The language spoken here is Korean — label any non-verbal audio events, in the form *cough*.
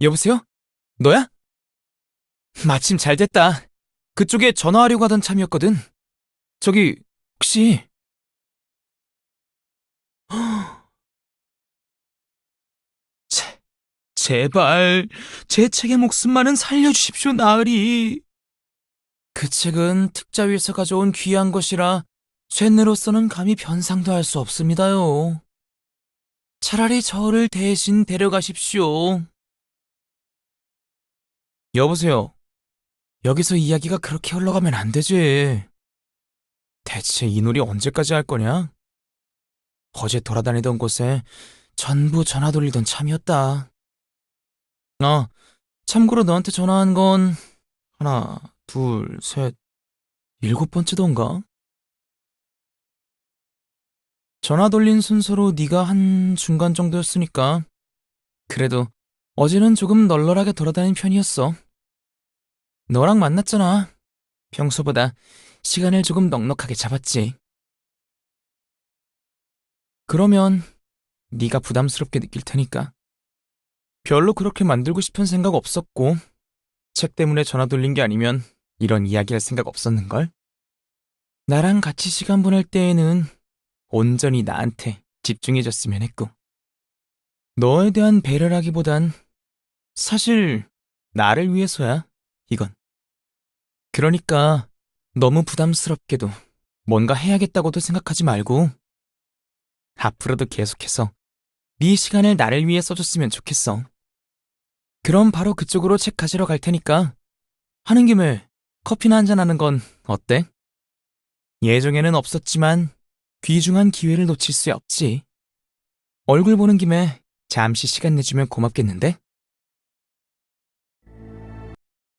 여보세요? 너야? 마침 잘 됐다. 그쪽에 전화하려고 하던 참이었거든. 저기, 혹시. *gasps* 제, 제발, 제 책의 목숨만은 살려주십시오, 나으리. 그 책은 특자위에서 가져온 귀한 것이라 쇠뇌로서는 감히 변상도 할 수 없습니다요. 차라리 저를 대신 데려가십시오. 여보세요. 여기서 이야기가 그렇게 흘러가면 안 되지. 대체 이 놀이 언제까지 할 거냐? 어제 돌아다니던 곳에 전부 전화 돌리던 참이었다. 아, 참고로 너한테 전화한 건 하나, 둘, 셋, 일곱 번째던가? 전화 돌린 순서로 네가 한 중간 정도였으니까 그래도 어제는 조금 널널하게 돌아다닌 편이었어. 너랑 만났잖아. 평소보다 시간을 조금 넉넉하게 잡았지. 그러면 네가 부담스럽게 느낄 테니까. 별로 그렇게 만들고 싶은 생각 없었고 책 때문에 전화 돌린 게 아니면 이런 이야기할 생각 없었는걸? 나랑 같이 시간 보낼 때에는 온전히 나한테 집중해줬으면 했고. 너에 대한 배려라기보단 사실 나를 위해서야, 이건. 그러니까 너무 부담스럽게도 뭔가 해야겠다고도 생각하지 말고 앞으로도 계속해서 네 시간을 나를 위해 써줬으면 좋겠어. 그럼 바로 그쪽으로 책 가지러 갈 테니까 하는 김에 커피나 한잔 하는 건 어때? 예정에는 없었지만 귀중한 기회를 놓칠 수 없지. 얼굴 보는 김에 잠시 시간 내주면 고맙겠는데?